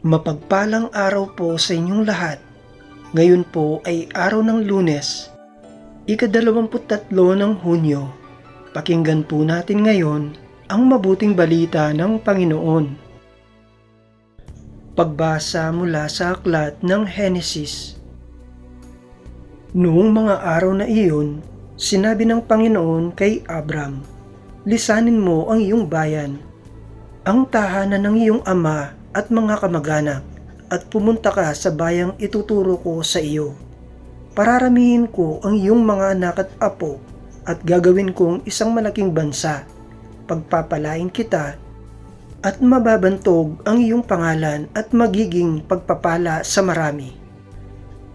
Mapagpalang araw po sa inyong lahat. Ngayon po ay araw ng lunes, ikadalawamput tatlo ng Hunyo. Pakinggan po natin ngayon ang mabuting balita ng Panginoon. Pagbasa mula sa aklat ng Henesis. Noong mga araw na iyon, sinabi ng Panginoon kay Abram, Lisanin mo ang iyong bayan, ang tahanan ng iyong ama at mga kamag-anak, at pumunta ka sa bayang ituturo ko sa iyo. Pararamihin ko ang iyong mga anak at apo, at gagawin kong isang malaking bansa. Pagpapalain kita, at mababantog ang iyong pangalan at magiging pagpapala sa marami.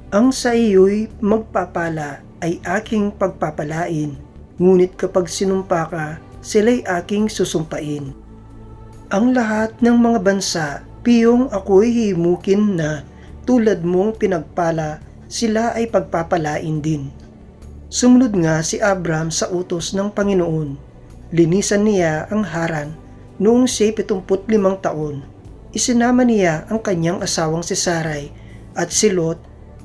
Ang sa iyo'y magpapala ay aking pagpapalain, ngunit kapag sinumpa ka, sila'y aking susumpain. Ang lahat ng mga bansa, piyong ako'y himukin na tulad mong pinagpala, sila ay pagpapalain din. Sumunod nga si Abram sa utos ng Panginoon. Linisan niya ang haran noong siya'y 75 taon. Isinama niya ang kanyang asawang si Saray at si Lot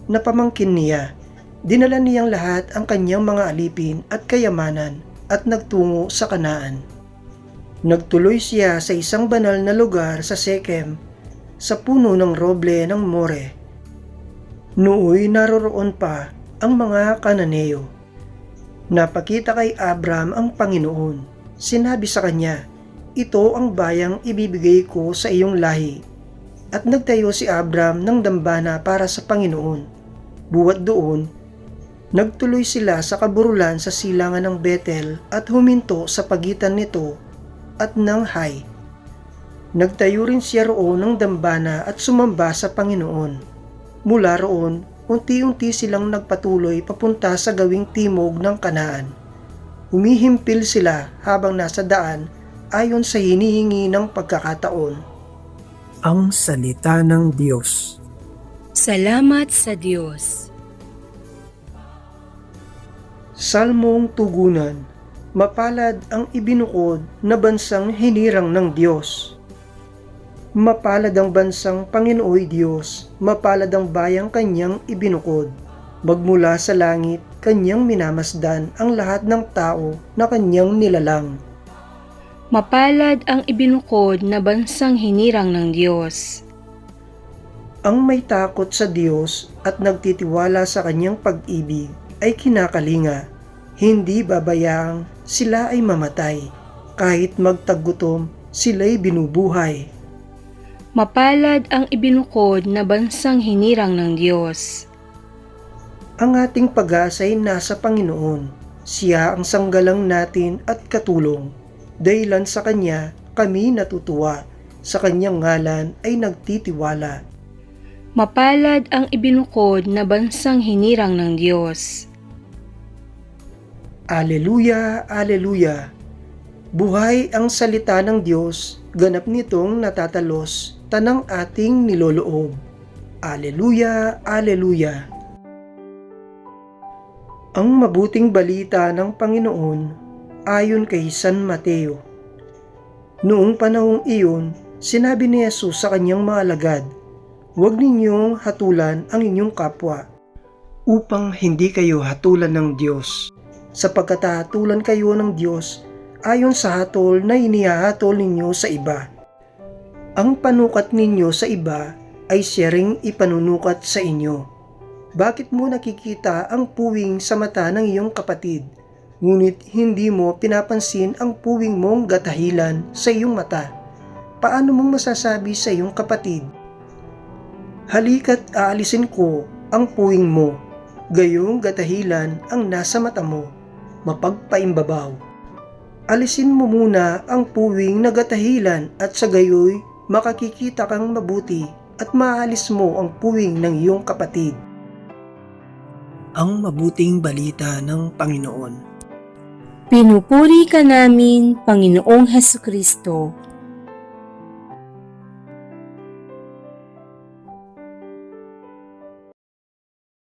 na pamangkin niya. Dinala niyang lahat ang kanyang mga alipin at kayamanan at nagtungo sa kanaan. Nagtuloy siya sa isang banal na lugar sa Sekem, sa puno ng roble ng More. Nooy naroroon pa ang mga kananeo. Napakita kay Abram ang Panginoon. Sinabi sa kanya, Ito ang bayang ibibigay ko sa iyong lahi. At nagtayo si Abram ng dambana para sa Panginoon. Buwat doon, Nagtuloy sila sa kaburulan sa silangan ng Bethel at huminto sa pagitan nito at ng Hay. Nagtayo rin siya roon ng dambana at sumamba sa Panginoon. Mula roon, unti-unti silang nagpatuloy papunta sa gawing timog ng kanaan. Humihimpil sila habang nasa daan ayon sa hinihingi ng pagkakataon. Ang Salita ng Diyos Salamat sa Diyos. Salmong Tugunan Mapalad ang ibinukod na bansang hinirang ng Diyos. Mapalad ang bansang Panginooy Diyos, mapalad ang bayang kanyang ibinukod. Magmula sa langit, kanyang minamasdan ang lahat ng tao na kanyang nilalang. Mapalad ang ibinukod na bansang hinirang ng Diyos. Ang may takot sa Diyos at nagtitiwala sa kanyang pag-ibig ay kinakalinga. Hindi babayaang sila ay mamatay. Kahit magtagutom, sila'y binubuhay. Mapalad ang ibinukod na bansang hinirang ng Diyos. Ang ating pag-asa ay nasa Panginoon. Siya ang sanggalang natin at katulong. Dahilan sa Kanya, kami natutuwa. Sa Kanyang ngalan ay nagtitiwala. Mapalad ang ibinukod na bansang hinirang ng Diyos. Aleluya, Aleluya! Buhay ang salita ng Diyos, ganap nitong natatalos, tanang ating niloloob. Aleluya, Aleluya! Ang mabuting balita ng Panginoon ayon kay San Mateo. Noong panahong iyon, sinabi ni Jesus sa kanyang mga alagad, Huwag ninyong hatulan ang inyong kapwa, upang hindi kayo hatulan ng Diyos sapagkat hahatulan kayo ng Diyos ayon sa hatol na inihahatol ninyo sa iba. Ang panukat ninyo sa iba ay siya ring ipanunukat sa inyo. Bakit mo nakikita ang puwing sa mata ng iyong kapatid, ngunit hindi mo pinapansin ang puwing mong gatahilan sa iyong mata? Paano mong masasabi sa iyong kapatid, Halika't aalisin ko ang puwing mo, gayong gatahilan ang nasa mata mo mapagpaimbabaw. Alisin mo muna ang puwing nagatahilan at sa gayoy makakikita kang mabuti at maalis mo ang puwing ng iyong kapatid. Ang mabuting balita ng Panginoon. Pinupuri ka namin, Panginoong Heso Kristo.